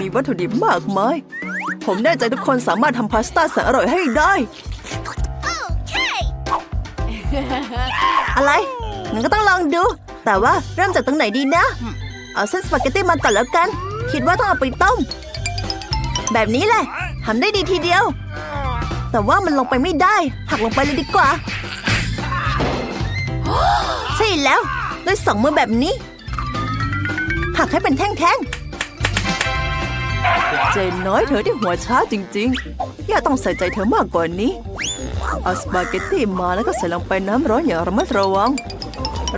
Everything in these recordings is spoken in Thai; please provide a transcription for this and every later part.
มีวัตถุดิบมากมาย ผมแน่ใจทุกคนสามารถทำพาสต้าแสนอร่อยให้ได้ อะไรงั้นก็ต้องลองดู แต่ว่าเริ่มจากตรงไหนดีนะ เอาเส้นสปาเกตตี้มาก่อนแล้วกัน คิดว่าต้องเอาไปต้ม แบบนี้แหละทำได้ดีทีเดียว แต่ว่ามันลงไปไม่ได้ หักลงไปเลยดีกว่า ใช่แล้วด้วยสองมือแบบนี้ หักให้เป็นแท่งๆ เจนน้อยเธอที่หัวช้าจริงๆ ย่าต้องใส่ใจเธอมากกว่านี้ เอาสปาเกตตี้มาแล้วก็ใส่ลงไปน้ำร้อนอย่างระมัดระวัง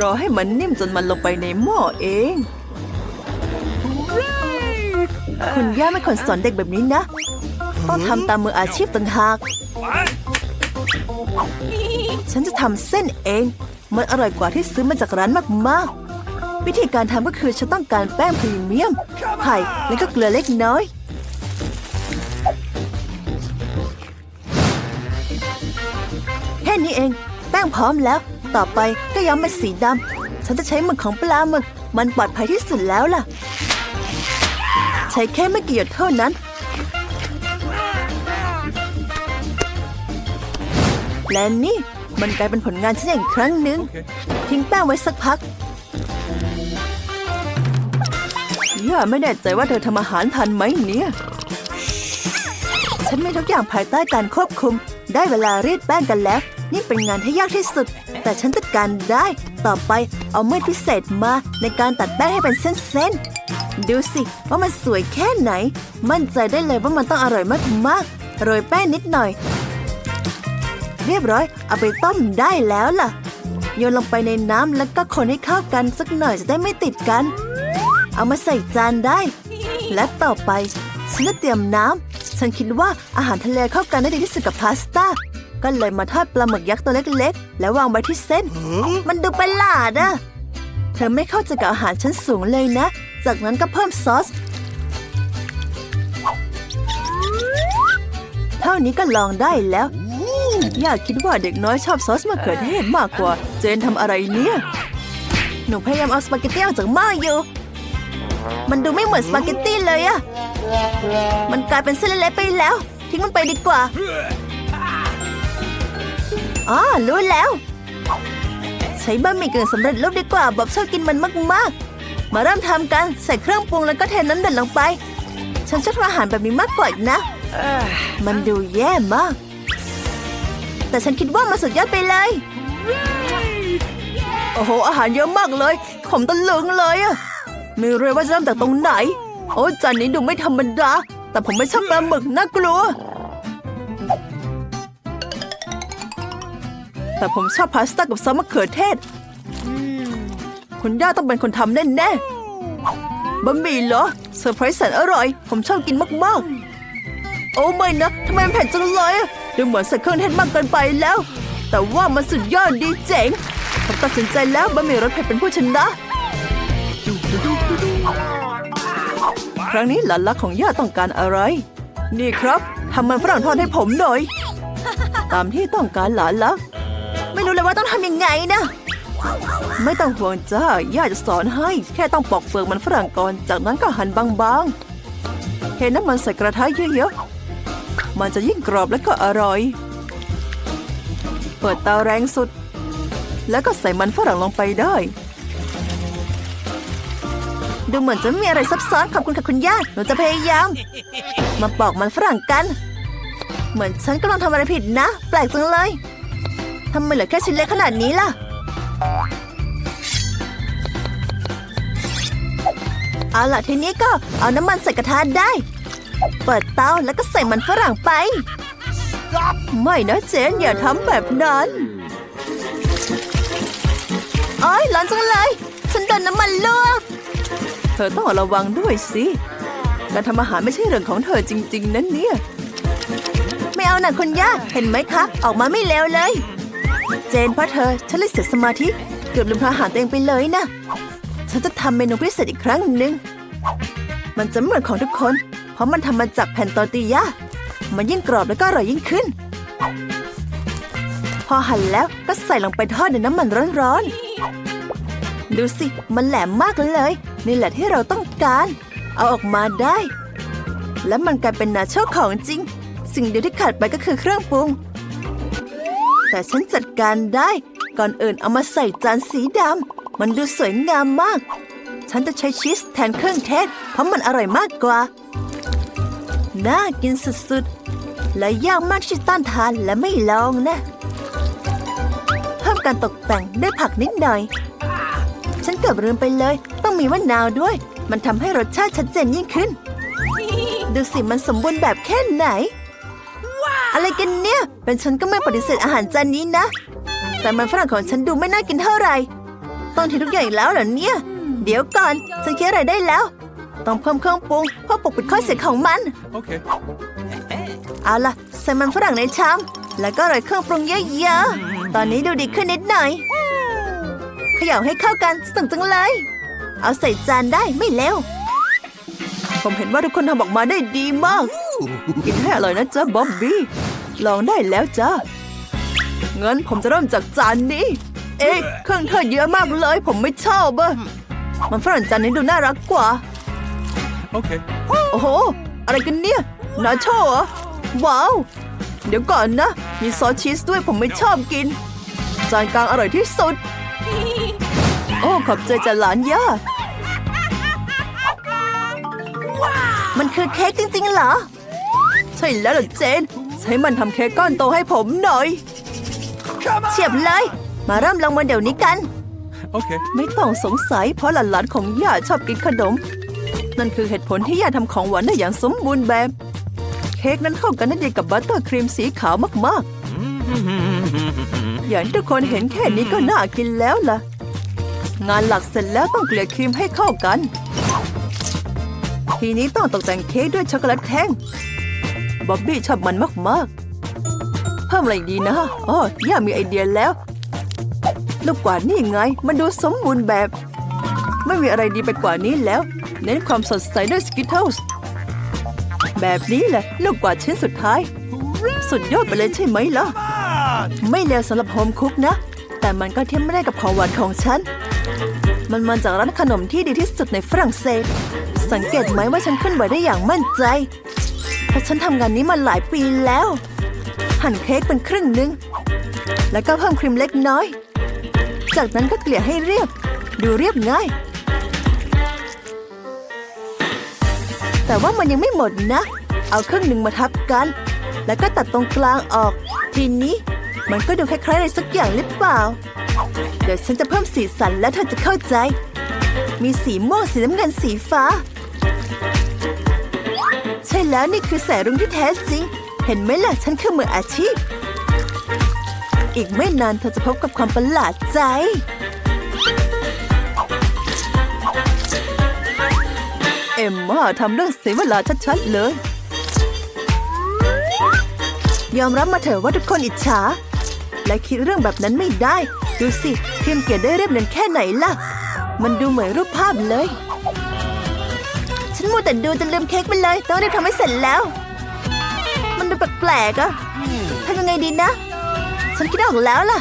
รอให้มันนิ่มจนมันลงไปในหม้อเอง คุณย่าไม่ควรสอนเด็กแบบนี้นะ ต้องทำตามมืออาชีพต่างหาก ฉันจะทำเส้นเอง มันอร่อยกว่าที่ซื้อมาจากร้านมากๆวิธีการทำก็คือฉันต้องการแป้งพรีเมียม ไข่ และก็เกลือเล็กน้อย นี้เอง แป้งพร้อมแล้ว ต่อไปก็ย้อมเป็นสีดำ ฉันจะใช้หมึกของปลาหมึก มันปลอดภัยที่สุดแล้วล่ะ ใช้แค่ไม่กี่หยดเท่านั้น และนี่มันกลายเป็นผลงานฉันอย่างครั้งหนึ่ง ทิ้งแป้งไว้สักพักย่าไม่แน่ใจว่าเธอทำอาหารทันไหมเนี่ย ฉันมีทุกอย่างภายใต้การควบคุม ได้เวลารีดแป้งกันแล้ว นี่เป็นงานที่ยากที่สุด แต่ฉันจัดการได้ ต่อไปเอามีดพิเศษมาในการตัดแป้งให้เป็นเส้นๆ ดูสิว่ามันสวยแค่ไหน มั่นใจได้เลยว่ามันต้องอร่อยมากๆ โรยแป้งนิดหน่อย เรียบร้อย เอาไปต้มได้แล้วล่ะ โยนลงไปในน้ำแล้วก็คนให้เข้ากันสักหน่อยจะได้ไม่ติดกัน เอามาใส่จานได้ และต่อไปฉันจะเตรียมน้ำฉันคิดว่าอาหารทะเลเข้ากันได้ดีที่สุดกับพาสต้า ก็เลยมาทอดปลาหมึกยักษ์ตัวเล็กๆ แล้ววางไว้ที่เส้น มันดูประหลาดอะเธอไม่เข้าใจกับอาหารชั้นสูงเลยนะ จากนั้นก็เพิ่มซอส เท่านี้ก็ลองได้แล้ว อยากคิดว่าเด็กน้อยชอบซอสมะเขือเทศมากกว่า เจนทำอะไรเนี่ย หนูพยายามเอาสปาเกตตี้ออกจากหม้ออยู่ มันดูไม่เหมือนสปาเกตตี้เลยอะ มันกลายเป็นเส้นเล็กๆไปแล้ว ทิ้งมันไปดีกว่า อ๋อรู้แล้ว ใช้บะหมี่กึ่งสำเร็จรูปดีกว่าบอบชอบกินมันมากๆ มาเริ่มทำกันใส่เครื่องปรุงแล้วก็เทน้ำเดือดลงไป ฉันชอบทำอาหารแบบนี้มากกว่านะ มันดูแย่มาก แต่ฉันคิดว่ามันสุดยอดไปเลย โอ้โห อาหารเยอะมากเลยผมตะลึงเลยอะไม่รู้ว่าจะเริ่มจากตรงไหน โอ้จานนี้ดูไม่ธรรมดา แต่ผมไม่ชอบปลาหมึกน่ากลัว แต่ผมชอบพาสต้ากับซอสมะเขือเทศคุณย่าต้องเป็นคนทำแน่ๆบะหมี่เหรอเซอร์ไพรส์แสนอร่อย ผมชอบกินมากๆ โอ้ไม่นะทำไมมันเผ็ดจังเลยอะดูเหมือนใส่เครื่องเทศมากเกินไปแล้ว แต่ว่ามันสุดยอดดีเจ๋ง ผมตัดสินใจแล้วบะหมี่รสเผ็ดเป็นผู้ชนะครั้งนี้หลานรักของย่าต้องการอะไร นี่ครับทำมันฝรั่งทอดให้ผมหน่อย ตามที่ต้องการหลานรัก ไม่รู้เลยว่าต้องทำยังไงนะ ไม่ต้องห่วงจ้า ย่าจะสอนให้ แค่ต้องปอกเปลือกมันฝรั่งก่อน จากนั้นก็หั่นบางๆเทน้ำมันใส่กระทะเยอะๆ มันจะยิ่งกรอบและก็อร่อย เปิดเตาแรงสุด แล้วก็ใส่มันฝรั่งลงไปได้ ดูเหมือนจะไม่มีอะไรซับซ้อนขอบคุณค่ะคุณย่า หนูจะพยายาม มาปอกมันฝรั่งกัน เหมือนฉันกำลังทำอะไรผิดนะ แปลกจังเลยำไมเหลือแค่ชิ้นเล็กขนาดนี้ล่ะ เอาล่ะทีนี้ก็เอาน้ำมันใส่กระทะได้ เปิดเตาแล้วก็ใส่มันฝรั่งไป ไม่นะเจนอย่าทำแบบนั้นโอ้ยร้อนจังเลย ฉันโดนน้ำมันลวก เธอต้องระวังด้วยสิ การทำอาหารไม่ใช่เรื่องของเธอจริง ๆ นั่นเนี่ย ไม่เอาหนักคุณย่า เห็นไหมคะ ออกมาไม่เลวเลย เจนเพราะเธอ ฉันเลยเสียสมาธิ เกือบลืมทำอาหารตัวเองไปเลยนะ ฉันจะทำเมนูพิเศษอีกครั้งหนึ่ง มันจะไม่เหมือนของทุกคน เพราะมันทำมาจากแผ่นตอร์ติยามันยิ่งกรอบแล้วก็อร่อยยิ่งขึ้น พอหั่นแล้วก็ใส่ลงไปทอดในน้ำมันร้อนๆ ดูสิ มันแหลมมากเลย นี่แหละที่เราต้องการ เอาออกมาได้ และมันกลายเป็นนาโชของจริง สิ่งเดียวที่ขาดไปก็คือเครื่องปรุง แต่ฉันจัดการได้ ก่อนอื่นเอามาใส่จานสีดำ มันดูสวยงามมาก ฉันจะใช้ชีสแทนเครื่องเทศ เพราะมันอร่อยมากกว่า น่ากินสุดๆ และยากมากที่ต้านทานและไม่ลองนะ เพิ่มการตกแต่งด้วยผักนิดหน่อย ฉันเกือบลืมไปเลย ต้องมีมะนาวด้วย มันทำให้รสชาติชัดเจนยิ่งขึ้น ดูสิมันสมบูรณ์แบบแค่ไหน อะไรกันเนี่ย เป็นฉันก็ไม่ปฏิเสธอาหารจานนี้นะ แต่มันฝรั่งของฉันดูไม่น่ากินเท่าไหร่ต้องทิ้งทุกอย่างอีกแล้วเหรอเนี่ย เดี๋ยวก่อนฉันคิดอะไรได้แล้ว ต้องเพิ่มเครื่องปรุงเพื่อปกปิดข้อเสียของมัน Okay. เอาล่ะใส่มันฝรั่งในชามแล้วก็โรยเครื่องปรุงเยอะๆตอนนี้ดูดีขึ้นนิดหน่อยเขย่าให้เข้ากันสนุกจังเลย เอาใส่จานได้ไม่เร็วผมเห็นว่าทุกคนทำออกมาได้ดีมาก กินให้อร่อยนะจ๊ะบ๊อบบี้ ลองได้แล้วจ้ะงั้นผมจะเริ่มจากจานนี้ เอ๊ะเครื่องเทศเยอะมากเลย ผมไม่ชอบอะมันฝรั่งจานนี้ดูน่ารักกว่า Okay. โอ้โห อะไรกันเนี่ยนาโชเหรอว้าว เดี๋ยวก่อนนะ มีซอสชีสด้วยผมไม่ชอบกิน จานกลางอร่อยที่สุด โอ้ขอบใจจากหลานย่ามันคือเค้กจริงๆเหรอ ใช่แล้วเหรอเจน ใช้มันทำเค้กก้อนโตให้ผมหน่อย เฉียบเลย มาเริ่มลงมือเดี๋ยวนี้กัน Okay. ไม่ต้องสงสัยเพราะหลานๆของย่าชอบกินขนม นั่นคือเหตุผลที่ย่าทำของหวานได้อย่างสมบูรณ์แบบ เค้กนั้นเข้ากันได้ดีกับบัตเตอร์ครีมสีขาวมากๆ อย่างที่ทุกคนเห็นแค่นี้ก็น่ากินแล้วล่ะ งานหลักเสร็จแล้วต้องเกลี่ยครีมให้เข้ากัน ทีนี้ต้องตกแต่งเค้กด้วยช็อกโกแลตแท่ง บ๊อบบี้ชอบมันมากๆ เพิ่มอะไรดีนะอ๋อย่ามีไอเดียแล้ว ลูกกวาดนี่ไง มันดูสมบูรณ์แบบ ไม่มีอะไรดีไปกว่านี้แล้ว เน้นความสดใสด้วยสกิทเทิลส์แบบนี้แหละ ลูกกวาดชิ้นสุดท้าย สุดยอดไปเลยใช่ไหมล่ะ ไม่เลวสำหรับโฮมคุกนะ แต่มันก็เทียบไม่ได้กับของหวานของฉัน มันมาจากร้านขนมที่ดีที่สุดในฝรั่งเศส สังเกตไหมว่าฉันขึ้นไหวได้อย่างมั่นใจ เพราะฉันทำงานนี้มาหลายปีแล้ว หั่นเค้กเป็นครึ่งหนึ่งแล้วก็เพิ่มครีมเล็กน้อย จากนั้นก็เกลี่ยให้เรียบ ดูเรียบง่าย แต่ว่ามันยังไม่หมดนะ เอาครึ่งหนึ่งมาทับกัน แล้วก็ตัดตรงกลางออก ทีนี้มันก็ดูคล้ายๆอะไรสักอย่างหรือเปล่า เดี๋ยวฉันจะเพิ่มสีสันแล้วเธอจะเข้าใจ มีสีม่วงสีน้ำเงินสีฟ้า ใช่แล้วนี่คือแสงรุ้งที่แท้จริง เห็นไหมล่ะฉันคือมืออาชีพ อีกไม่นานเธอจะพบกับความประหลาดใจ เอ็มมาทำเรื่องเสียเวลาชัดๆเลย ยอมรับมาเถอะว่าทุกคนอิจฉา และคิดเรื่องแบบนั้นไม่ได้ ดูสิพิมเขียนได้เรียบเนียนแค่ไหนล่ะ มันดูเหมือนรูปภาพเลย ฉันมัวแต่ดูจนลืมเค้กไปเลย ต้องรีบทำให้เสร็จแล้ว มันดูแปลกๆอะทำยังไงดีนะ ฉันคิดออกแล้วล่ะ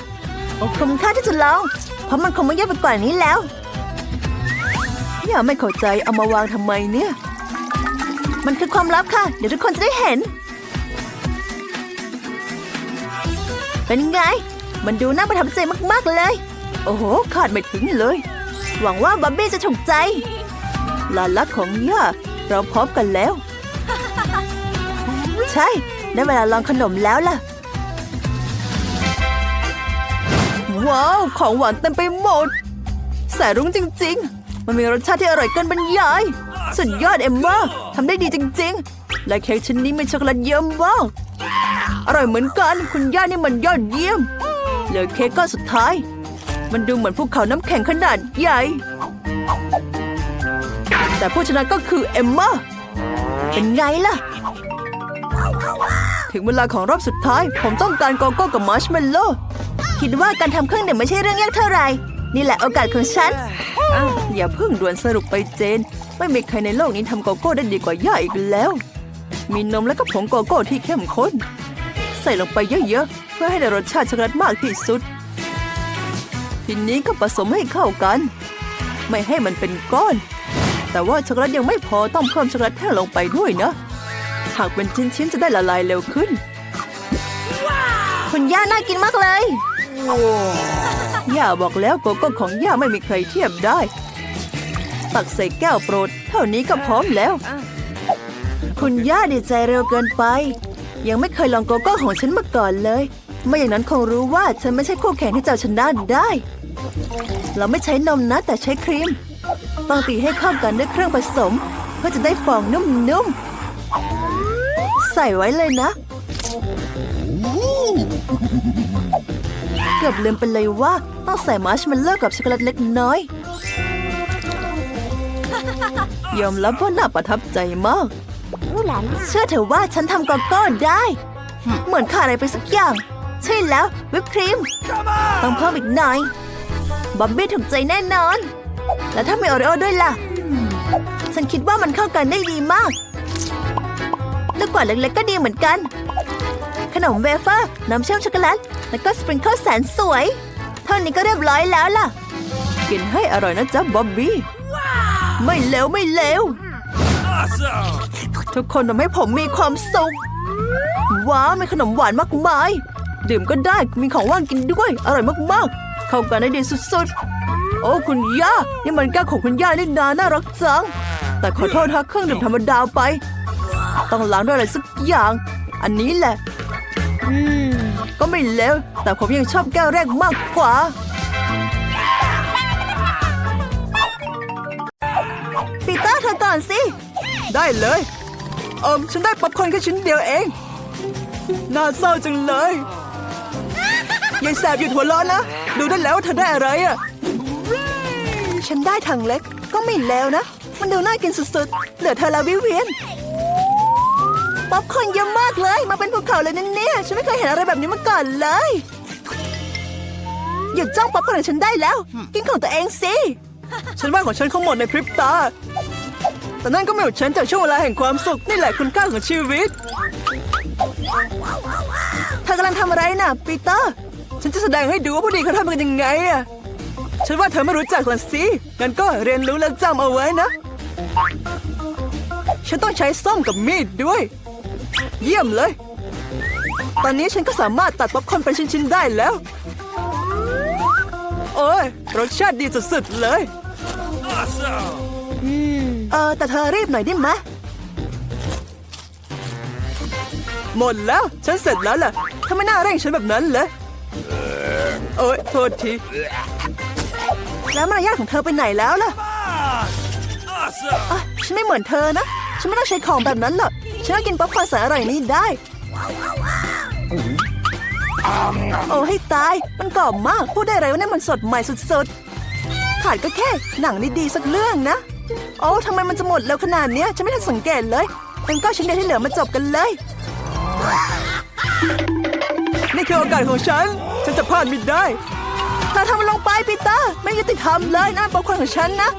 คุ้มค่าที่จะลอง เพราะมันคงไม่ยากไปกว่านี้แล้วอย่าไม่เข้าใจเอามาวางทำไมเนี่ย มันคือความลับค่ะ เดี๋ยวทุกคนจะได้เห็น เป็นไง มันดูน่าประทับใจมากๆเลย โอ้โหคาดไม่ถึงเลย หวังว่าบับบี้จะถูกใจ ลานรักของย่าเราพร้อมกันแล้ว ใช่ได้เวลาลองขนมแล้วล่ะ ว้าว ของหวานเต็มไปหมด แสรุ้งจริง ๆ มันมีรสชาติที่อร่อยเกินบรรยาย สุดยอดเอ็มมาทำได้ดีจริง ๆ และเค้กชิ้นนี้มีช็อกโกแลตเยอะมากอร่อยเหมือนกัน คุณย่านี่มันยอดเยี่ยม เหลือเค้กก้อนสุดท้าย มันดูเหมือนภูเขาน้ำแข็งขนาดใหญ่ แต่ผู้ชนะก็คือเอมมาเป็นไงล่ะ ถึงเวลาของรอบสุดท้าย ผมต้องการโกโก้กับมาร์ชเมลโล่คิดว่าการทำเครื่องดื่มไม่ใช่เรื่องยากเท่าไหร่ นี่แหละโอกาสของฉันออย่าเพิ่งด่วนสรุปไปเจน ไม่มีใครในโลกนี้ทำโกโก้ได้ดีกว่าย่าอีกแล้ว มีนมและก็ผงโกโก้ที่เข้มข้น ใส่ลงไปเยอะๆ เพื่อให้ได้รสชาติช็อกโกแลตมากที่สุด ทีนี้ก็ผสมให้เข้ากัน ไม่ให้มันเป็นก้อน แต่แต่ว่าช็อกโกแลตยังไม่พอต้องเพิ่มช็อกโกแลตแท่งลงไปด้วยนะ หากเป็นชิ้นๆจะได้ละลายเร็วขึ้น คุณย่าน่ากินมากเลย ย่าบอกแล้วโกโก้ของย่าไม่มีใครเทียบได้ ตักใส่แก้วโปรด เท่านี้ก็พร้อมแล้ว คุณย่าดีใจเร็วเกินไป ยังไม่เคยลองโกโก้ของฉันมาก่อนเลย ไม่อย่างนั้นคงรู้ว่าฉันไม่ใช่คู่แข่งที่จะเอาชนะได้ เราไม่ใช้นมนะแต่ใช้ครีม ต้องตีให้เข้ากันด้วยเครื่องผสม เพื่อจะได้ฟองนุ่มๆ ใส่ไว้เลยนะ เกือบลืมไปเลยว่าต้องใส่มาร์ชเมลโล่กับช็อกโกแลตเล็กน้อย ยอมรับว่าน่าประทับใจมาก เชื่อเถอะว่าฉันทำกโก้ได้ เหมือนขาดอะไรไปสักอย่าง ใช่แล้ววิปครีม ต้องเพิ่มอีกหน่อย บอบบี้ถูกใจแน่นอน แล้วถ้ามีโอรีโอด้วยล่ะ ฉันคิดว่ามันเข้ากันได้ดีมาก ลูกกวาดเล็กๆก็ดีเหมือนกัน ขนมเวเฟอร์ น้ำเชื่อมช็อกโกแลต แล้วก็สปริงเกิลแสนสวย เท่านี้ก็เรียบร้อยแล้วล่ะ กินให้อร่อยนะจ๊ะบ๊อบบี้ ไม่เลวไม่เลว Awesome! ทุกคนทำให้ผมมีความสุข ว้าวมีขนมหวานมากมาย ดื่มก็ได้มีของว่างกินด้วย อร่อยมากๆ เข้ากันได้ดีสุดๆ โอ้คุณย่า นี่มันแก้วของคุณย่านี่นาน่ารักจัง แต่ขอโทษทักเครื่องดื่มธรรมดาไป ต้องล้างด้วยอะไรสักอย่าง อันนี้แหละ ก็ไม่เลวแต่ผมยังชอบแก้วแรกมากกว่า ปีเตอร์เธอก่อนสิ ได้เลย เอิมฉันได้ป๊อปคอร์นแค่ชิ้นเดียวเอง น่าเศร้าจังเลยยายแสบหยุดหัวเราะนะ ดูได้แล้วว่าเธอได้อะไรอะ ฉันได้ถังเล็ก ก็ไม่แล้วนะ มันดูน่ากินสุดๆ เหลือเธอแล้ววิเวียน ป๊อปคอร์นเยอะมากเลย มาเป็นภูเขาเลยนะเนี่ย ฉันไม่เคยเห็นอะไรแบบนี้มาก่อนเลย หยุดจ้องป๊อปคอร์นของฉันได้แล้ว กินของตัวเองสิ ฉันว่าของฉันคงหมดในพริบตา แต่นั่นก็ไม่หยุดฉันจากช่วงเวลาแห่งความสุขนี่แหละคุณค่าของชีวิต เธอกำลังทำอะไรน่ะปีเตอร์ ฉันจะแสดงให้ดูว่าผู้ดีเขาทำกันยังไงอะ ฉันว่าเธอไม่รู้จักละสิงั้นก็เรียนรู้และจำเอาไว้นะ ฉันต้องใช้ส้อมกับมีดด้วย เยี่ยมเลย ตอนนี้ฉันก็สามารถตัดป๊อปคอร์นเป็นชิ้นๆได้แล้ว โอ้ยรสชาติดีสุดๆเลย Awesome! เออแต่เธอรีบหน่อยได้ไหมหมดแล้ว ฉันเสร็จแล้วล่ะทำไมน่าเร่งฉันแบบนั้นเลยโอ้ยโทษที แล้วมารยาทของเธอไปไหนแล้วล่ะ Awesome! อะฉันไม่เหมือนเธอนะ ฉันไม่ต้องใช้ของแบบนั้นหรอก ฉันก็กินป๊อปคอร์นแสนอร่อยนี้ได้ โอ้ให้ตาย มันกรอบมาก พูดได้ไรว่านี่มันสดใหม่สุดๆ ขาดก็แค่ หนังดีๆสักเรื่องนะ โอ้ทำไมมันจะหมดเร็วขนาดเนี้ย ฉันไม่ทันสังเกตเลยเป็นก็ชิ้นเดียวที่เหลือมาจบกันเลย นี่คือโอกาสของฉัน ฉันจะพลาดไม่ได้เธอทำมันลงไปปีเตอร์ไม่ยุติธรรมเลยนะป๊อปคนของฉันนะ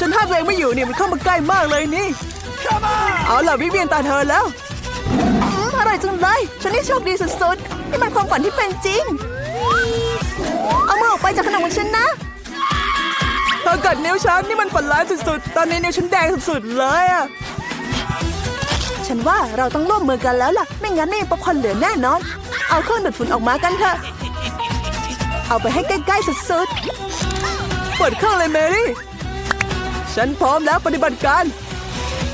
ฉันห้ามตัวเองไม่อยู่เนี่ยมันเข้ามาใกล้มากเลยนี่ เอาล่ะวิเวียนตาเธอแล้วอร่อยจังเลยฉันนี่โชคดีสุดๆนี่มันความฝันที่เป็นจริง เอามือออกไปจากขนมของฉันนะเธอกัดนิ้วฉันนี่มันฝันร้ายสุดๆ ตอนนี้นิ้วฉันแดงสุดๆเลยอะฉันว่าเราต้องร่วมมือกันแล้วล่ะ ไม่งั้นนี่ป๊อปคอนเหลือแน่นอน เอาเครื่องดูดฝุ่นออกมากันเถอะ เอาไปให้ใกล้ๆสุดๆเปิดเครื่องเลยเมรี่ ฉันพร้อมแล้วปฏิบัติการ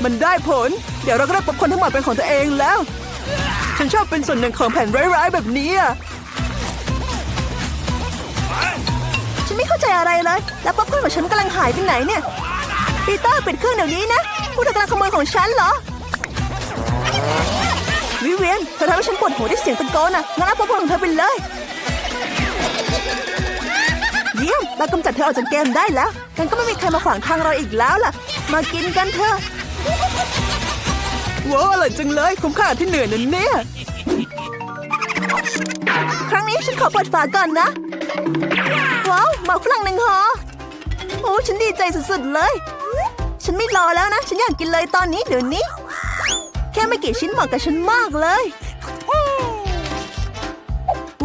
มันได้ผล เดี๋ยวเราก็ได้ป๊อปคอร์นทั้งหมดเป็นของตัวเองแล้ว ฉันชอบเป็นส่วนหนึ่งของแผ่นร้ายๆแบบนี้อะฉันไม่เข้าใจอะไรเลย แล้วป๊อปคอร์นของฉันกำลังหายไปไหนเนี่ยปีเตอร์ปิดเครื่องเดี๋ยวนี้นะพวกเธอกำลังขโมยของฉันเหรอวิเวียนเธอทำให้ฉันปวดหัวด้วยเสียงตะโกนอะงั้นเอาป๊อปคอร์นของเธอไปเลย เยี่ยมเรากำจัดเธอออกจากเกมได้แล้วกันก็ไม่มีใครมาขวางทางเราอีกแล้วล่ะ มากินกันเถอะว้าวอร่อยจังเลยคุ้มค่าที่เหนื่อยนั่นเนี่ยครั้งนี้ฉันขอเปิดฝาก่อนนะ ว้าวหมากฝรั่งหนึ่งห่อโอ้ฉันดีใจสุดๆเลย ฉันไม่รอแล้วนะ ฉันอยากกินเลยตอนนี้เดี๋ยวนี้ แค่ไม่กี่ชิ้นเหมาะกับฉันมากเลย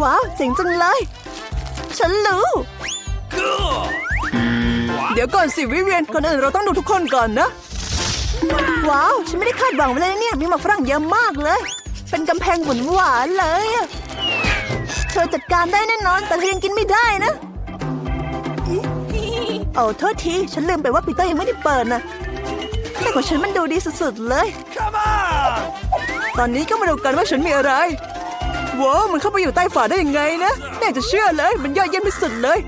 ว้าวเจ๋งจังเลย ฉันรู้ Cool! Wow! เดี๋ยวก่อนสิวิเวียนก่อนอื่นเราต้องดูทุกคนก่อนนะ ว้าว ฉันไม่ได้คาดหวังไว้เลยเนี่ย มีหมากฝรั่งเยอะมากเลย เป็นกำแพงหวานหวานๆเลยอะเธอจัดการได้แน่นอน แต่เธอยังกินไม่ได้นะโอ้โทษที ฉันลืมไปว่าปีเตอร์ยังไม่ได้เปิดนะแต่ของฉันมันดูดีสุดๆเลย Come on! ตอนนี้ก็มาดูกันว่าฉันมีอะไรว้าวมันเข้าไปอยู่ใต้ฝาได้ยังไงนะไม่อยากจะเชื่อเลย มันยอดเยี่ยมที่สุดเลย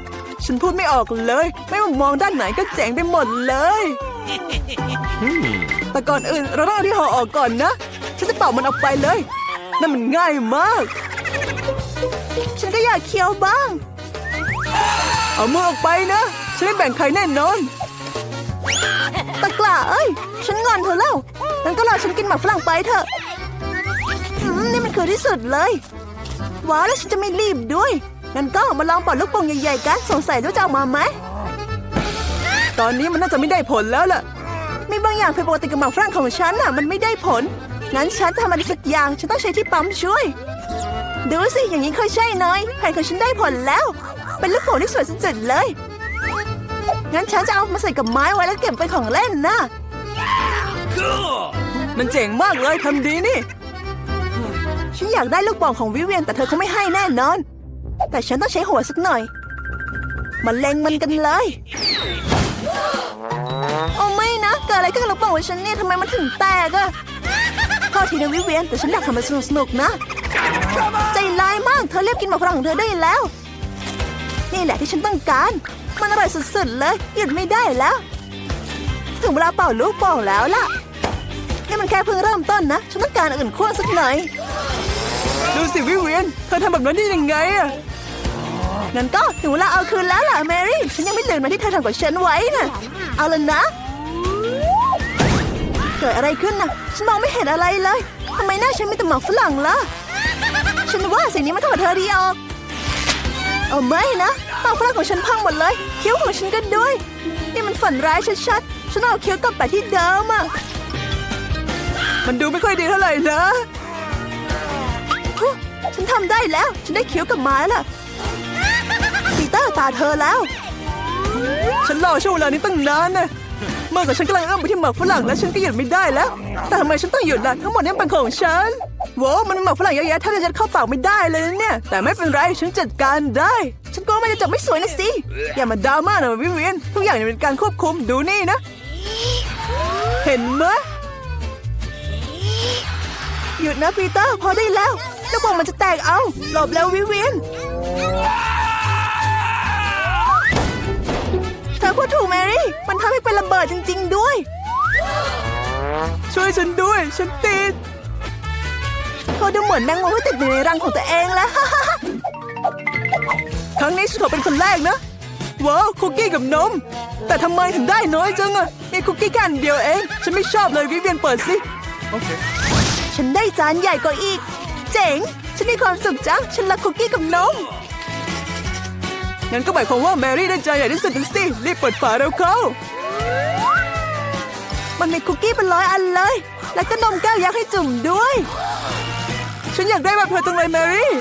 ฉันพูดไม่ออกเลย ไม่ว่ามองด้านไหนก็เจ๋งไปหมดเลย แต่ก่อนอื่นเราต้องเอาที่ห่อออกก่อนนะ ฉันจะเป่ามันออกไปเลย นั่นมันง่ายมาก ฉันก็อยากเคี้ยวบ้าง เอามือออกไปนะ ฉันไม่แบ่งใครแน่นอนตะกล้าเอ้ย ฉันงอนเธอแล้วงั้นก็รอฉันกินหมากฝรั่งไปเถอะอืมนี่มันคือที่สุดเลย ว้าวแล้วฉันจะไม่รีบด้วย งั้นก็มาลองเป่าลูกโป่งใหญ่ๆกันสงสัยว่าจะเอามาไหม ตอนนี้มันน่าจะไม่ได้ผลแล้วล่ะ มีบางอย่างผิดปกติกับหมากฝรั่งของฉันน่ะ มันไม่ได้ผล งั้นฉันจะทำอะไรสักอย่าง ฉันต้องใช้ที่ปั๊มช่วย ดูสิอย่างนี้ค่อยใช่น้อยแผนของฉันได้ผลแล้ว เป็นลูกโป่งที่สวยสุดๆเลย งั้นฉันจะเอามาใส่กับไม้ไว้แล้วเก็บเป็นของเล่นนะ Cool! มันเจ๋งมากเลยทำดีนี่ ฉันอยากได้ลูกบอลของวิเวียนแต่เธอเขาไม่ให้แน่นอน แต่ฉันต้องใช้หัวสักหน่อยมาเล็งมันกันเลย โอ้ไม่นะ เกิดอะไรขึ้นกับลูกบอลของฉันเนี่ยทำไมมันถึงแตกอะโทษทีนะวิเวียนแต่ฉันอยากทำมันสนุกๆนะ ใจร้ายมาก เธอเรียบกินหมากฝรั่งของเธอได้แล้ว นี่แหละที่ฉันต้องการ มันอร่อยสุดๆเลยหยุดไม่ได้แล้ว ถึงเวลาเป่าลูกโป่งแล้วล่ะ นี่มันแค่เพิ่งเริ่มต้นนะ ฉันต้องการอื่นขั้วสักหน่อย ดูสิวิเวียน เธอทำแบบนั้นได้ยังไงอะ งั้นก็ถึงเวลาเอาคืนแล้วล่ะแมรี่ ฉันยังไม่ลืมนะที่เธอทำกับฉันไว้น่ะ เอาละนะ เกิดอะไรขึ้นน่ะ ฉันมองไม่เห็นอะไรเลย ทำไมหน้าฉันมีแต่หมอกฝรั่งล่ะ ฉันว่าสิ่งนี้มันเข้ากับเธอดีออก เอาไม่นะหมอกฝรั่งของฉันพังหมดเลย คิ้วของฉันก็ด้วย นี่มันฝันร้ายชัดๆ ฉันเอาคิ้วกลับไปที่เดิมอะมันดูไม่ค่อยดีเท่าไหร่นะฉันทำได้แล้ว ฉันได้เขียวกับไม้แล้วล่ะ ตาเธอแล้ว ฉันรอช่วงเวลานี้ตั้งนานนะเมื่อกับฉันกำลังเอื้อมไปที่หมากฝรั่งแล้วฉันก็หยุดไม่ได้แล้ว แต่ทำไมฉันต้องหยุดล่ะทั้งหมดนี้เป็นของฉันโว้มันหมากฝรั่งเยอะแยะถ้าจะยัดเข้าปากไม่ได้เลยเนี่ย แต่ไม่เป็นไรฉันจัดการได้ ฉันกลัวมันจะจบไม่สวยนะสิ อย่ามาดราม่าหนะวิเวียนทุกอย่างเนี่ยเป็นการควบคุมดูนี่นะ เห็นไหมหยุดนะปีเตอร์พอได้แล้ว แลูกบอลมันจะแตกเอาหลบแล้ววิเวียน อพูดถูกแมรี่ มันทำให้เป็นระเบิดจริง ๆ ด้วย ช่วยฉันด้วย ฉันติดเธอดูเหมือนแมงมุมที่ติดอยู่ในรังของตัวเองแล้ว ครั้งนี้ฉันขอเป็นคนแรกนะ ว้าวคุกกี้กับนม แต่ทำไมถึงได้น้อยจังอะมีคุกกี้แค่อันเดียวเอง ฉันไม่ชอบเลยวิเวียนเปิดสิฉันได้จานใหญ่กว่าอีก เจ๋ง ฉันมีความสุขจัง ฉันรักคุกกี้กับนม งั้นก็หมายความว่าแมรี่ได้จใหญ่ที่สุดนะสิ รีบเปิดฝาเร็วเข้า มันมีคุกกี้เป็นร้อยอันเลย แล้วก็นมแก้วยักษ์ให้จุ่มด้วย ฉันอยากได้แบบเธอจังเลยแมรี่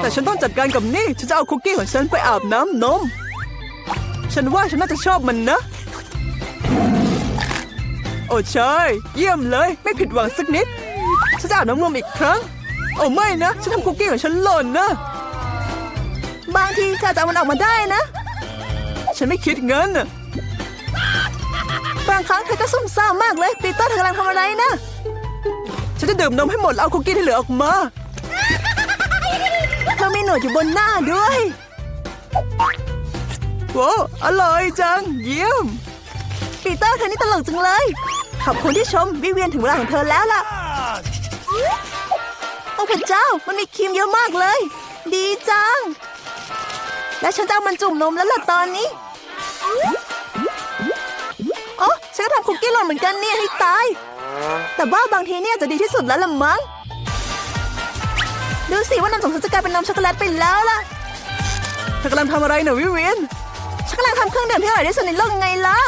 แต่ฉันต้องจัดการกับนี่ ฉันจะเอาคุกกี้ของฉันไปอาบน้ำนม ฉันว่าฉันน่าจะชอบมันนะ โอ้ใช่ เยี่ยมเลย ไม่ผิดหวังสักนิด ฉันจะอาบน้ำนมอีกครั้ง โอ้ไม่นะ ฉันทำคุกกี้ของฉันหล่นนะ บางทีเธอจะเอามันออกมาได้นะ ฉันไม่คิดเงินนะบางครั้งเธอก็ซุ่มซ่ามมากเลยปีเตอร์เธอกำลังทำอะไรนะ ฉันจะดื่มนมให้หมดแล้วเอาคุกกี้ที่เหลือออกมาเธอมีหนวดอยู่บนหน้าด้วยโว้อร่อยจัง เยี่ยม ปีเตอร์เธอนี่ตลกจังเลย ขอบคุณที่ชมวิเวียนถึงเวลาของเธอแล้วล่ะ โอ้พระเจ้า มันมีครีมเยอะมากเลย ดีจัง และฉันจะเอามันจุ่มนมแล้วล่ะตอนนี้โอ้ฉันก็ทำคุกกี้หล่นเหมือนกันเนี่ยให้ตาย แต่ว่าบางทีเนี่ยจะดีที่สุดแล้วล่ะมั้ง ดูสิว่านมของฉันจะกลายเป็นนมช็อกโกแลตไปแล้วล่ะเธอกำลังทำอะไรเนอะวิเวียนฉันกำลังทำเครื่องดื่มที่อร่อยที่สุดในโลกไงล่ะ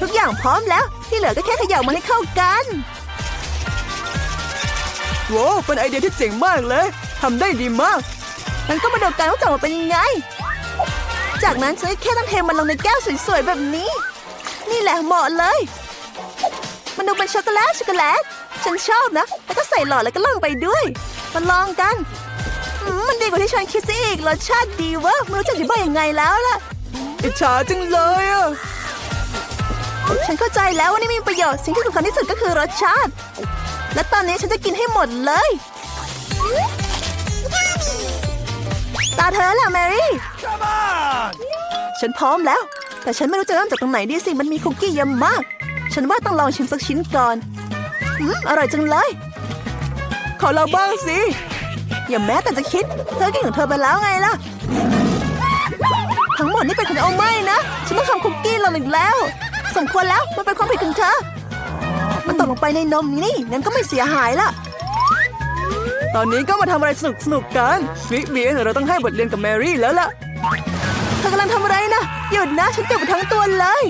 ทุกอย่างพร้อมแล้ว ที่เหลือก็แค่เขย่ามันให้เข้ากันโว้เป็นไอเดียที่เจ๋งมากเลยทำได้ดีมาก งั้นก็มาดูกันว่าจะออกมาเป็นยังไง จากนั้นฉันก็แค่ต้องเทมันลงในแก้วสวยๆแบบนี้ นี่แหละเหมาะเลย มันดูเป็นช็อกโกแลตช็อกโกแลต ฉันชอบนะ แล้วก็ใส่หลอดแล้วก็ลงไปด้วย มาลองกันอืมมันดีกว่าที่ฉันคิดซะอีกรสชาติดีเวะไม่รู้จะอธิบายยังไงแล้วล่ะ อิจฉาจังเลยอะ ฉันเข้าใจแล้วว่านี่มีประโยชน์สิ่งที่สำคัญที่สุดก็คือรสชาติ และตอนนี้ฉันจะกินให้หมดเลยตา เธอแล้วแมรี่ Come on! ฉันพร้อมแล้ว แต่ฉันไม่รู้จะเริ่มจากตรงไหนดีสิ มันมีคุกกี้เยอะมาก ฉันว่าต้องลองชิมสักชิ้นก่อน อืม อร่อยจังเลย ขอเราบ้างสิ อย่าแม้แต่จะคิด เธอกินของเธอไปแล้วไงล่ะ ทั้งหมดนี่เป็นของเอาไม่นะ ฉันต้องทำคุกกี้เราอีกแล้ว สมควรแล้ว มันเป็นความผิดของเธอ มันตกลงไปในนมนี่ งั้นก็ไม่เสียหายล่ะ ตอนนี้ก็มาทำอะไรสนุกสนุกๆกันวิเวียนเราต้องให้บทเรียนกับแมรี่แล้วล่ะเธอกำลังทำอะไรนะหยุดนะฉันเจ็บทั้งตัวเลย